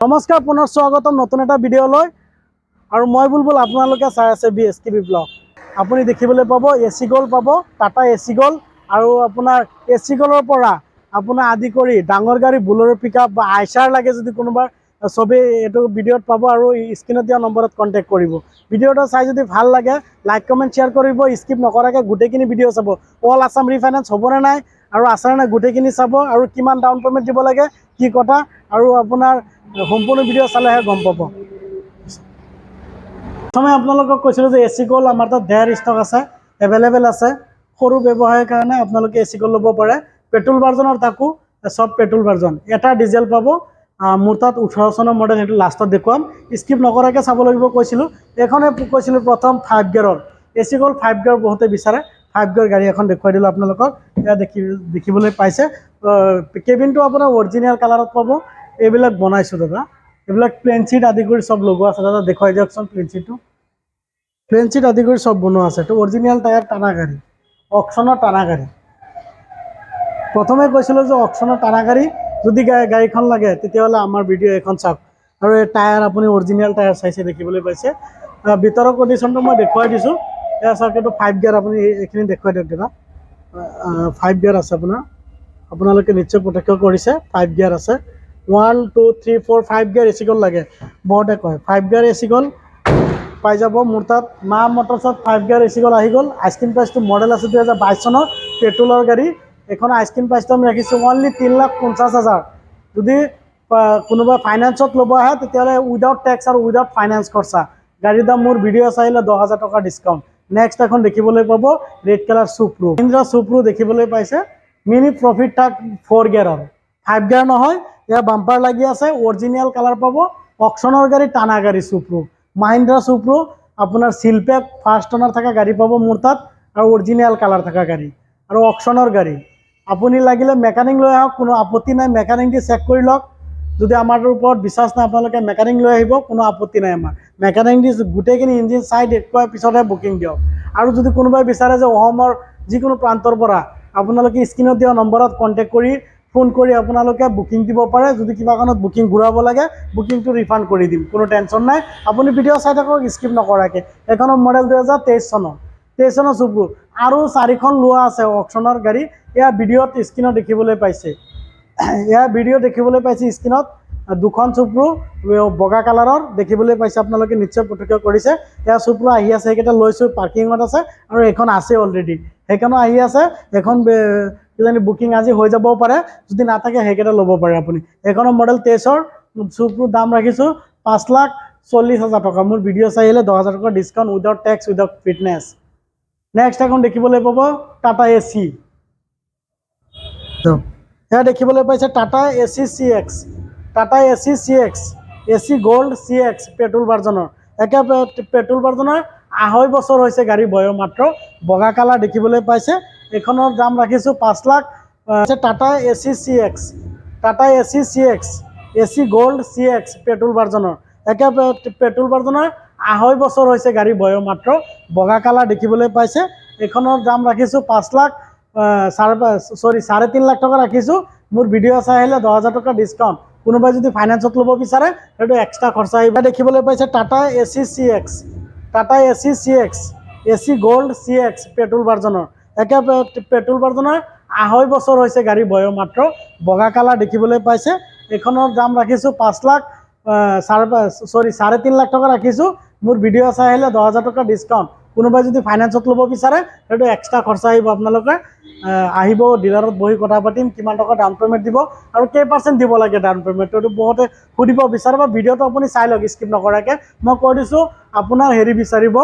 নমস্কাৰ পুনৰ স্বাগতম নতুন এটা ভিডিঅ'লৈ। আৰু মই বুলবুল আপোনালোকে চাই আছে B S T V vlog. আপুনি দেখিবলৈ পাব এ চি গ'ল পাব টাটা এ চি গ'ল আৰু আপোনাৰ এ চি গ'লৰ পৰা আপোনাৰ আদি কৰি ডাঙৰ গাড়ী বুলৰো পিক আপ বা আইচাৰ লাগে যদি কোনোবা চবেই এইটো ভিডিঅ'ত পাব আৰু স্ক্ৰীণত দিয়া নম্বৰত কণ্টেক্ট কৰিব। ভিডিঅ'টো চাই যদি ভাল লাগে লাইক কমেণ্ট শ্বেয়াৰ কৰিব স্কিপ নকৰাকৈ গোটেইখিনি ভিডিঅ' চাব। অল আছাম ৰিফাইনেন্স হ'বনে নাই আৰু আছেনে নাই গোটেইখিনি চাব আৰু কিমান ডাউন পে'মেণ্ট দিব লাগে কি কথা আৰু আপোনাৰ সম্পূৰ্ণ ভিডিঅ' চালেহে গম পাব। প্ৰথমে আপোনালোকক কৈছিলোঁ যে এ চি কল আমাৰ তাত ধেৰ ষ্টক আছে এভেইলেবল আছে। সৰু ব্যৱসায়ৰ কাৰণে আপোনালোকে এ চি কল ল'ব পাৰে। পেট্ৰল ভাৰ্জনৰ তাকো, চব পেট্ৰল ভাৰ্জন এটা ডিজেল পাব মোৰ তাত ওঠৰ চনৰ মডেল সেইটো লাষ্টত দেখুৱাম। স্কিপ নকৰাকৈ চাব লাগিব, কৈছিলোঁ। এইখনে কৈছিলোঁ প্ৰথম ফাইভ গিয়াৰৰ এ চি ফাইভ গিয়াৰ বহুতে বিচাৰে। ফাইভ গিয়াৰ গাড়ী এখন দেখুৱাই দিলোঁ আপোনালোকক। এয়া দেখি, দেখিবলৈ পাইছে। কেবিনটো আপোনাৰ অৰিজিনেল কালাৰত পাব। এইবিলাক বনাইছোঁ দাদা। এইবিলাক প্লেন চিট আদি কৰি চব লগোৱা আছে। দাদা, দেখুৱাই দিয়কচোন প্লেন চিটটো প্লেন চিট আদি কৰি চব বনোৱা আছে। এইটো অৰিজিনেল টায়াৰ টানা গাড়ী। অকশ্যনৰ টানা গাড়ী। প্ৰথমে কৈছিলোঁ যে অকশ্যনৰ টানা গাড়ী। যদি গাড়ীখন লাগে, তেতিয়াহ'লে আমাৰ ভিডিঅ' এখন চাওক। আৰু এই টায়াৰ আপুনি অৰিজিনেল টায়াৰ চাইছে, দেখিবলৈ পাইছে। ভিতৰৰ কণ্ডিশ্যনটো মই দেখুৱাই দিছোঁ। চাওক এইটো ফাইভ গিয়াৰ আপুনি এই- এইখিনি দেখুৱাই দিয়ক দাদা। ফাইভ গিয়াৰ আছে আপোনাৰ। আপোনালোকে নিশ্চয় প্ৰত্যক্ষ কৰিছে ফাইভ গিয়াৰ আছে। One two three four five gear A C গ'ল লাগে। বহুতে কয় ফাইভ গিয়াৰ এ চি গ'ল, পাই যাব মোৰ তাত। মা মটৰ্ছত ফাইভ গিয়াৰ এ চি গ'ল, আহি গ'ল। আইচক্ৰীম প্ৰাইচটো মডেল আছে দুহেজাৰ বাইছ চনৰ। পেট্ৰলৰ গাড়ী। এইখন আইচক্ৰীম প্ৰাইচটো আমি ৰাখিছোঁ অনলি তিনি লাখ পঞ্চাছ হাজাৰ। যদি কোনোবা ফাইনেন্সত ল'ব আহে, তেতিয়াহ'লে উইদাউট টেক্স আৰু উইদাউট ফাইনেন্স খৰচা। গাড়ীৰ দাম মোৰ ভিডিঅ' চাইলে দহ হাজাৰ টকা ডিছকাউণ্ট নেক্সট এখন দেখিবলৈ পাব ৰেড কালাৰ চুপ্ৰু ইন্দ্ৰা চুপ্ৰু দেখিবলৈ পাইছে। মিনি প্ৰফিট টাক ফ'ৰ গিয়াৰৰ ফাইভ গিয়াৰ নহয় ইয়াৰ বাম্পাৰ লাগি আছে অৰিজিনেল কালাৰ পাব। অকশ্যনৰ গাড়ী টানা গাড়ী চুপ্ৰু মাহিন্দ্ৰা চুপ্ৰু আপোনাৰ চিলপেক ফাৰ্ষ্ট অনাৰ থকা গাড়ী পাব মোৰ তাত, আৰু অৰিজিনেল কালাৰ থকা গাড়ী। আৰু অকশ্যনৰ গাড়ী। আপুনি লাগিলে মেকানিক লৈ আহক, কোনো আপত্তি নাই মেকানিক দি চেক কৰি লওক। যদি আমাৰ ওপৰত বিশ্বাস নাই, আপোনালোকে মেকানিক লৈ আহিব, কোনো আপত্তি নাই আমাৰ। মেকানিক দি গোটেইখিনি ইঞ্জিন চাই দেখুৱাৰ পিছতহে বুকিং দিয়ক। আৰু যদি কোনোবাই বিচাৰে যে অসমৰ যিকোনো প্ৰান্তৰ পৰা আপোনালোকে স্ক্ৰীণত দিয়া নম্বৰত কণ্টেক্ট কৰি ফোন কৰি আপোনালোকে বুকিং দিব পাৰে। যদি কিবা কাৰণত বুকিং ঘূৰাব লাগে বুকিংটো ৰিফাণ্ড কৰি দিম। কোনো টেনশ্যন নাই। আপুনি ভিডিঅ' চাই থাকক স্কিপ নকৰাকৈ। এইখনৰ মডেল দুহেজাৰ তেইছ চনৰ। তেইছ চনৰ চুপ্ৰু আৰু চাৰিখন লোৱা আছে অকশ্যনৰ গাড়ী। এয়া ভিডিঅ'ত স্ক্ৰীণত দেখিবলৈ পাইছে। এয়া ভিডিঅ' দেখিবলৈ পাইছে স্ক্ৰীণত দুখন চুপ্ৰু বগা কালাৰৰ, দেখিবলৈ পাইছে আপোনালোকে নিশ্চয় প্ৰত্যক্ষ কৰিছে। এয়া চুপ্ৰু আহি আছে, সেইকেইটা লৈছোঁ পাৰ্কিঙত আছে, আৰু এইখন আছে অলৰেডি সেইখনো আহি আছে এইখন বে- কিজানি বুকিং আজি হৈ যাবও পাৰে, যদি নাথাকে সেইকেইটা ল'ব পাৰে আপুনি। এইখনৰ মডেল তেইছৰ চুপ্ৰুৰ দাম ৰাখিছোঁ, পাঁচ লাখ চল্লিছ হাজাৰ টকা। মোৰ ভিডিঅ' চাই আহিলে দহ হাজাৰ টকা discount without tax without fitness next এখন দেখিবলৈ পাব টাটা এ চি এয়া দেখিবলৈ পাইছে Tata A C C X. Tata A C C X, A C gold C X petrol ভাৰ্জনৰ একে পেট্ৰল ভাৰ্জনৰ আঢ়ৈ বছৰ হৈছে গাড়ী বয়স মাত্ৰ। বগা কালাৰ দেখিবলৈ পাইছে। এইখনৰ দাম ৰাখিছোঁ পাঁচ lakh Tata A C C X. Tata A C C X, A C gold C X petrol ভাৰ্জনৰ একে পেট্ৰল ভাৰ্জনৰ আঢ়ৈ বছৰ হৈছে গাড়ী বয়স মাত্ৰ। বগা কালাৰ দেখিবলৈ পাইছে। এইখনৰ দাম ৰাখিছোঁ পাঁচ লাখ চাৰে চৰি চাৰে তিনি লাখ টকা ৰাখিছোঁ মোৰ ভিডিঅ' চাই আহিলে দহ হাজাৰ টকা ডিছকাউণ্ট কোনোবাই যদি ফাইনেন্সত ল'ব বিচাৰে, সেইটো এক্সট্ৰা খৰচা আহিব। দেখিবলৈ পাইছে Tata A C C X Tata A C C X A C gold C X petrol ভাৰ্জনৰ একে পেট্ৰল ভাৰ্জনৰ আঢ়ৈ বছৰ হৈছে গাড়ী বয়স মাত্ৰ। বগা কালাৰ দেখিবলৈ পাইছে। এইখনৰ দাম ৰাখিছোঁ পাঁচ লাখ চাৰে চৰি চাৰে তিনি লাখ টকা ৰাখিছোঁ। মোৰ ভিডিঅ' চাই আহিলে দহ হাজাৰ টকা ডিছকাউণ্ট কোনোবাই যদি ফাইনেন্সত ল'ব বিচাৰে, সেইটো এক্সট্ৰা খৰচা আহিব আপোনালোকে। আহিব ডিলাৰত বহি কথা পাতিম, কিমান টকা ডাউন পে'মেণ্ট দিব আৰু কেই পাৰ্চেণ্ট দিব লাগে ডাউন পে'মেণ্টটো এইটো বহুতে সুধিব বিচাৰে বা ভিডিঅ'টো আপুনি চাই লওক স্কিপ নকৰাকৈ। মই কৈ দিছোঁ, আপোনাৰ হেৰি বিচাৰিব,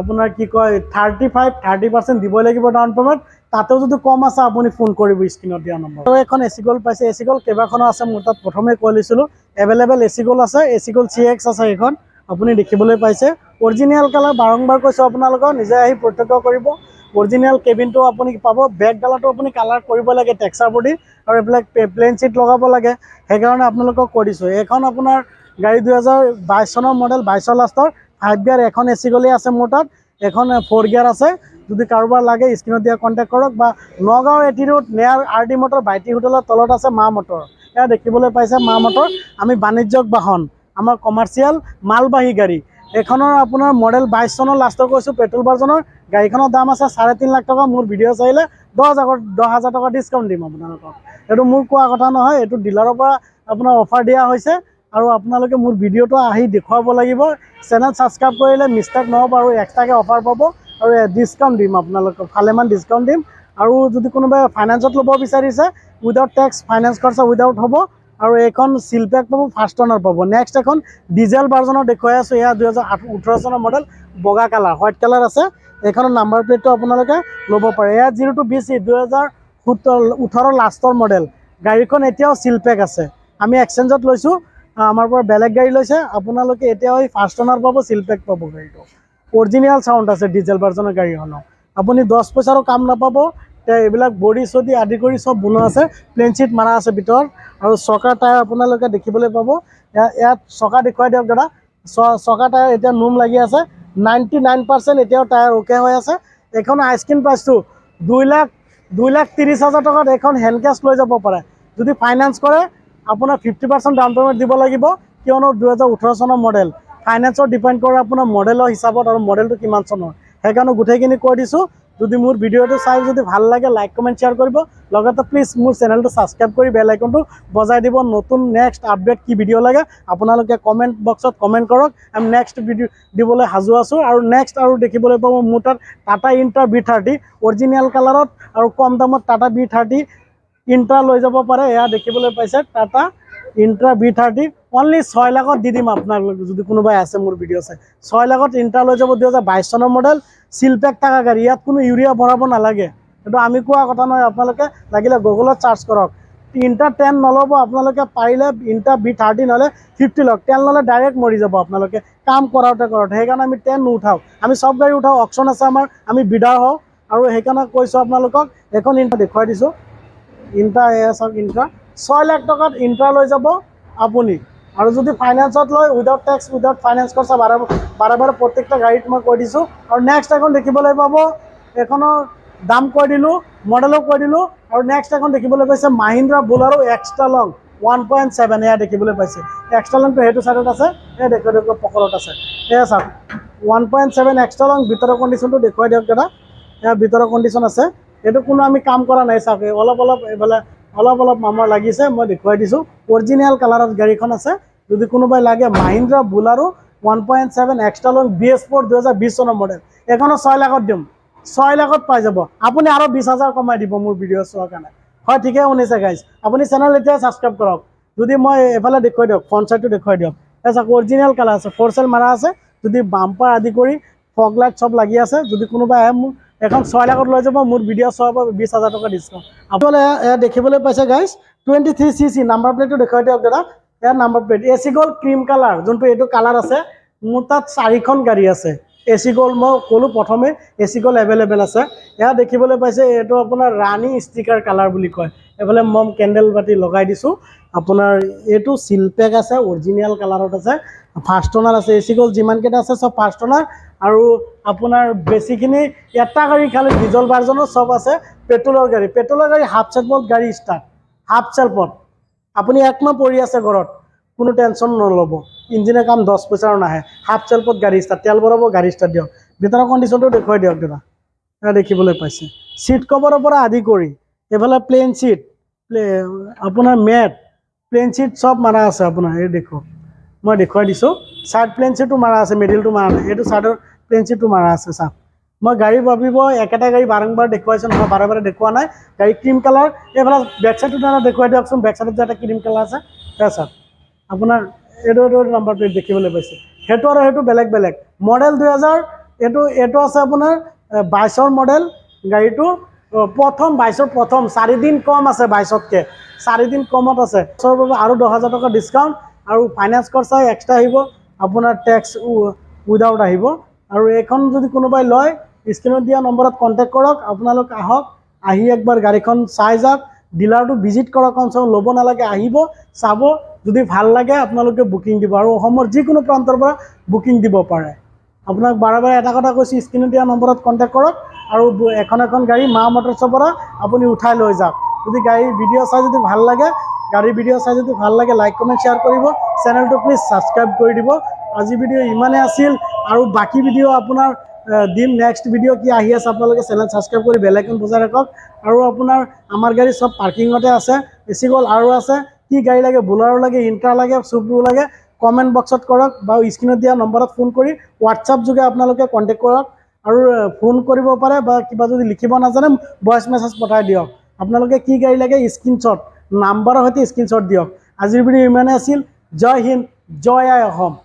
আপোনাৰ কি কয় থাৰ্টি ফাইভ থাৰ্টি পাৰ্চেণ্ট দিবই লাগিব ডাউন পে'মেণ্ট তাতেও যদি কম আছে, আপুনি ফোন কৰিব স্ক্ৰীণত দিয়া নম্বৰ এখন এ চি গ'ল পাইছে এ চি গ'ল কেইবাখনো আছে, মোৰ তাত প্ৰথমে কৈ লৈছিলোঁ এভেইলেবল এ চি গ'ল আছে এ চি গ'ল চি এক্স আছে এইখন, আপুনি দেখিবলৈ পাইছে। অৰিজিনেল কালাৰ বাৰম্বাৰ কৈছোঁ আপোনালোকক নিজে আহি প্ৰত্যক্ষ কৰিব। অৰিজিনেল কেবিনটো আপুনি পাব বেকডালাটো আপুনি কালাৰ কৰিব লাগে টেক্সাৰ বডি আৰু এইবিলাক প্লেইন চিট লগাব লাগে। সেইকাৰণে আপোনালোকক কৈ দিছোঁ, এইখন আপোনাৰ গাড়ী দুহেজাৰ বাইছ চনৰ মডেল বাইছৰ লাষ্টৰ ফাইভ গিয়াৰ এখন এ চি গ'লেই আছে মোৰ তাত, এখন ফ'ৰ গিয়াৰ আছে। যদি কাৰোবাৰ লাগে স্ক্ৰীণত দিয়া কণ্টেক্ট কৰক বা নগাঁও এটি road near R D motor বাইটি হোটেলৰ তলত আছে মা মটৰ। এয়া দেখিবলৈ পাইছে মা মটৰ। আমি বাণিজ্যিক বাহন, আমাৰ কমাৰ্চিয়েল মালবাহী গাড়ী। এইখনৰ আপোনাৰ মডেল বাইছ চনৰ লাষ্টৰ কৈছোঁ পেট্ৰল ভাৰ্জনৰ গাড়ীখনৰ দাম আছে চাৰে তিনি লাখ টকা মোৰ ভিডিঅ' চাইলে দহ হাজাৰ দহ হাজাৰ টকা ডিছকাউণ্ট দিম আপোনালোকক। এইটো মোৰ কোৱা কথা নহয় এইটো ডিলাৰৰ পৰা আপোনাৰ অফাৰ দিয়া হৈছে আৰু আপোনালোকে মোৰ ভিডিঅ'টো আহি দেখুৱাব লাগিব। চেনেল ছাবস্ক্ৰাইব কৰিলে মিষ্টেক নহ'ব আৰু এক্সট্ৰাকৈ অফাৰ পাব আৰু ডিছকাউণ্ট দিম আপোনালোকক ভালেমান ডিছকাউণ্ট দিম। আৰু যদি কোনোবাই ফাইনেন্সত ল'ব বিচাৰিছে উইদাউট টেক্স ফাইনেন্স খৰচা উইদাউট হ'ব আৰু এইখন চিলপেক পাব ফাৰ্ষ্ট অনাৰ পাব। নেক্সট এখন ডিজেল ভাৰ্জনৰ দেখুৱাই আছোঁ, এয়া দুহেজাৰ ওঠৰ চনৰ মডেল বগা কালাৰ হোৱাইট কালাৰ আছে। এইখনৰ নাম্বাৰ প্লেটটো আপোনালোকে ল'ব পাৰে। এয়া জিৰ' টু বি চি দুহেজাৰ সোতৰ ওঠৰৰ লাষ্টৰ মডেল গাড়ীখন এতিয়াও চিলপেক আছে। আমি এক্সচেঞ্জত লৈছোঁ। আমাৰ পৰা বেলেগ গাড়ী লৈছে। আপোনালোকে এতিয়াও এই ফাৰ্ষ্ট অনাৰ পাব চিলপেক পাব গাড়ীটো। অৰিজিনেল চাউণ্ড আছে ডিজেল ভাৰ্জনৰ গাড়ীখনৰ। আপুনি দহ পইচাৰো কাম নাপাব। তে এইবিলাক বডি চডি আদি কৰি চব বনোৱা আছে প্লেইন চিট মাৰা আছে ভিতৰত। আৰু চকা টায়াৰ আপোনালোকে দেখিবলৈ পাব। ইয়াত চকা দেখুৱাই দিয়ক দাদা। চকা টায়াৰ এতিয়া নোম লাগি আছে। নাইণ্টি নাইন পাৰ্চেণ্ট এতিয়াও টায়াৰ অ'কে হৈ আছে। এইখন আইচক্ৰীম প্ৰাইচটো দুই লাখ দুই লাখ ত্ৰিছ হাজাৰ টকাত এইখন হেণ্ড কেছ লৈ যাব পাৰে। যদি ফাইনেন্স কৰে, আপোনাৰ ফিফটি পাৰ্চেণ্ট ডাউন পে'মেণ্ট দিব লাগিব। কিয়নো দুহেজাৰ ওঠৰ চনৰ মডেল ফাইনেন্সৰ ডিপেণ্ড কৰে আপোনাৰ মডেলৰ হিচাপত আৰু মডেলটো কিমান চনৰ। সেইকাৰণে গোটেইখিনি কৈ দিছোঁ। যদি মোৰ ভিডিঅ'টো চাই, যদি ভালো লাগে লাইক কমেণ্ট শ্বেয়াৰ কৰিব লগতে প্লিজ মোৰ চেনেলটো ছাবস্ক্ৰাইব কৰি বেল আইকনটো বজাই দিব। নতুন নেক্সট আপডেট কি ভিডিঅ' লাগে, আপোনালোকে কমেণ্ট বক্সত কমেণ্ট কৰক। আমি নেক্সট ভিডিঅ' দিবলৈ সাজু আছোঁ। আৰু নেক্সট আৰু দেখিবলৈ পাব মোৰ তাত Tata Intra B thirty original কালাৰত আৰু কম দামত টাটা বি থাৰ্টি ইণ্ট্ৰা লৈ যাব পাৰে। এয়া দেখিবলৈ পাইছে Tata Intra B thirty only ছয় লাখত দি দিম আপোনালোক যদি কোনোবাই আছে মোৰ ভিডিঅ' চাই। ছয় লাখত ইণ্ট্ৰা লৈ যাব দুহেজাৰ বাইছ চনৰ মডেল চিলপেক থকা গাড়ী। ইয়াত কোনো ইউৰিয়া ভৰাব নালাগে। সেইটো আমি কোৱা কথা নহয়, আপোনালোকে লাগিলে গুগলত চাৰ্চ কৰক। ইণ্টাৰ টেন নল'ব, আপোনালোকে পাৰিলে ইণ্টাৰ বি থাৰ্টি নহ'লে ফিফটি লওক। টেন ল'লে ডাইৰেক্ট মৰি যাব আপোনালোকে। কাম কৰাওঁতে কৰাওঁতে। সেইকাৰণে আমি টেন নুঠাওঁ আমি চব গাড়ী উঠাওঁ। অপশ্যন আছে আমাৰ। আমি বিডাৰ হওঁ। আৰু সেইকাৰণে কৈছোঁ আপোনালোকক এইখন ইণ্টাৰ দেখুৱাই দিছোঁ। ইণ্ট্ৰা এয়া চাওক ইণ্ট্ৰা ছয় লাখ টকাত ইণ্ট্ৰা লৈ যাব আপুনি। আৰু যদি ফাইনেন্সত লয় উইদাউট টেক্স উইদাউট ফাইনেন্স খৰচা, বাৰে বাৰে বাৰে প্ৰত্যেকটা গাড়ীত মই কৈ দিছোঁ। আৰু নেক্সট এখন দেখিবলৈ পাব এইখনৰ দাম কৈ দিলোঁ মডেলো কৈ দিলোঁ, আৰু নেক্সট এখন দেখিবলৈ পাইছে Mahindra Bolero extra long one point seven এয়া দেখিবলৈ পাইছে। এক্সট্ৰা লংটো সেইটো ছাইডত আছে, এই দেখুৱাই দিয়ক পকৰত আছে। এয়া চাওক one point seven extra long ভিতৰৰ কণ্ডিশ্যনটো দেখুৱাই দিয়ক দাদা। এয়া ভিতৰৰ কণ্ডিশ্যন আছে। এইটো কোনো আমি কাম কৰা নাই, চাওক অলপ অলপ এইফালে অলপ অলপ মামৰ লাগিছে, মই দেখুৱাই দিছোঁ। অৰিজিনেল কালাৰত গাড়ীখন আছে। যদি কোনোবাই লাগে Mahindra Bolero one point seven extra long B S four দুহেজাৰ বিছ চনৰ মডেল এইখনো ছয় লাখত দিম। ছয় লাখত পাই যাব। আপুনি আৰু বিছ হাজাৰ কমাই দিব মোৰ ভিডিঅ' চোৱাৰ কাৰণে। হয়, ঠিকে শুনিছে গাইজ আপুনি চেনেল এতিয়া ছাবস্ক্ৰাইব কৰক। যদি মই এইফালে দেখুৱাই দিয়ক ফ্ৰণ্ট চাইডটো দেখুৱাই দিয়ক। চাওক অৰিজিনেল কালাৰ আছে ফ'ৰ চেল মাৰা আছে। যদি বাম্পাৰ আদি কৰি ফগ লাইট চব লাগি আছে, যদি কোনোবাই আহে মোক এখন ছয় লাখত লৈ যাব, মোৰ ভিডিঅ' চোৱাৰ পৰা বিছ হাজাৰ টকা ডিছকাউণ্ট আপোনালোকে দেখিবলৈ পাইছে guys twenty three C C number প্লেটটো দেখুৱাই দিয়ক, দাদা। এয়া number plate A C gold cream colour যোনটো এইটো কালাৰ আছে, মোৰ তাত চাৰিখন গাড়ী আছে। এ চি গ'ল্ড মই ক'লোঁ প্ৰথমে এ চি গ'ল্ড এভেইলেবল আছে। এয়া দেখিবলৈ পাইছে, এইটো আপোনাৰ ৰাণী ষ্টিকাৰ কালাৰ বুলি কয়। এইফালে মম কেণ্ডেল বাতি লগাই দিছোঁ। আপোনাৰ এইটো চিলপেক আছে অৰিজিনেল কালাৰত আছে ফাৰ্ষ্ট অনাৰ আছে এ চি গ'ল্ড যিমানকেইটা আছে, চব ফাৰ্ষ্ট অনাৰ আৰু আপোনাৰ বেছিখিনি এটা গাড়ী খালি ডিজেল ভাৰ্জনৰ চব আছে পেট্ৰলৰ গাড়ী। পেট্ৰলৰ গাড়ী হাফ চেল্ফত গাড়ী ষ্টাৰ্ট হাফ চেল্ফত আপুনি একমাহ পৰি আছে ঘৰত, কোনো টেনশ্যন নল'ব। ইঞ্জিনৰ কাম দহ পইচাৰো নাহে হাফ চেল্ফত গাড়ী ষ্টাৰ্ট তেল ভৰাব, গাড়ী ষ্টাৰ্ট দিয়ক। ভিতৰৰ কণ্ডিশ্যনটো দেখুৱাই দিয়ক, দাদা। দেখিবলৈ পাইছে। ছিট কভাৰৰ পৰা আদি কৰি, এইফালে প্লেইন প্লে আপোনাৰ মেট প্লেইন ছিট চব মাৰা আছে আপোনাৰ, এই দেখুৱাওক মই দেখুৱাই দিছোঁ। ছাইড প্লেইন ছিটটো মাৰা আছে মিডিলটো মাৰা নাই। এইটো ছাইডৰ প্লেইন ছিটটো মাৰা আছে, চাওক। মই গাড়ী ভাবিব, একেটা গাড়ী বাৰম্বাৰ দেখুৱাইছোঁ নহয় বাৰে বাৰে দেখুওৱা নাই। গাড়ী ক্ৰীম কালাৰ এইফালে বেক চাইডটো দাদা দেখুৱাই দিয়কচোন বেক চাইডত যে এটা ক্ৰীম কালাৰ আছে, সেয়া চাওক। আপোনাৰ, এইটো এইটো নাম্বাৰ প্লেট দেখিবলৈ পাইছে। সেইটো আৰু সেইটো বেলেগ বেলেগ। মডেল দুহেজাৰ, এইটো এইটো আছে আপোনাৰ বাইছৰ মডেল। গাড়ীটো প্ৰথম, বাইছৰ প্ৰথম, চাৰিদিন কম আছে বাইছতকৈ। চাৰিদিন কমত আছে। আৰু দহ হাজাৰ টকা ডিছকাউণ্ট আৰু ফাইনেন্স খৰচা এক্সট্ৰা আহিব। আপোনাৰ টেক্স উইদাউট আহিব। আৰু এইখন যদি কোনোবাই লয় স্ক্ৰীণত দিয়া নম্বৰত কণ্টেক্ট কৰক। আপোনালোক আহক, আহি একবাৰ গাড়ীখন চাই যাওক। ডিলাৰটো ভিজিট কৰক, কম ল'ব নালাগে, আহিব, চাব। যদি ভালো লাগে, আপোনালোকে বুকিং দিব। আৰু অসমৰ যিকোনো প্ৰান্তৰ পৰা বুকিং দিব পাৰে। আপোনাক বাৰে বাৰে এটা কথা কৈছোঁ স্ক্ৰীণত দিয়া নম্বৰত কণ্টেক্ট কৰক। আৰু এখন এখন গাড়ী মা মটৰ্ছৰ পৰা আপুনি উঠাই লৈ যাওক। যদি গাড়ী ভিডিঅ' চাই যদি ভালো লাগে গাড়ীৰ ভিডিঅ' চাই যদি ভালো লাগে লাইক কমেণ্ট শ্বেয়াৰ কৰিব। চেনেলটো প্লিজ ছাবস্ক্ৰাইব কৰি দিব। আজি ভিডিঅ' ইমানেই আছিল। আৰু বাকী ভিডিঅ' আপোনাৰ দিম। নেক্সট ভিডিঅ' কি আহি আছে আপোনালোকে চেনেল ছাবস্ক্ৰাইব কৰি বেলাইকন বজাই ৰাখক। আৰু আপোনাৰ, আমাৰ গাড়ী চব পাৰ্কিঙতে আছে। এচি গ'ল আৰু আছে। কি গাড়ী লাগে? বোলাৰো লাগে ইণ্ট্ৰা লাগে চুপ্ৰো লাগে। কমেণ্ট বক্সত কৰক বা স্ক্ৰীণত দিয়া নম্বৰত ফোন কৰি হোৱাটছআপ যোগে আপোনালোকে কণ্টেক্ট কৰক। আৰু ফোন কৰিব পাৰে বা কিবা যদি লিখিব নাজানে ভইচ মেছেজ পঠাই দিয়ক। আপোনালোকে কি গাড়ী লাগে? স্ক্ৰীনশ্বট নাম্বাৰৰ সৈতে স্ক্ৰীনশ্বট দিয়ক। আজিৰ ভিডিঅ' ইমানেই আছিল। জয় হিন্দ, জয় আই অসম।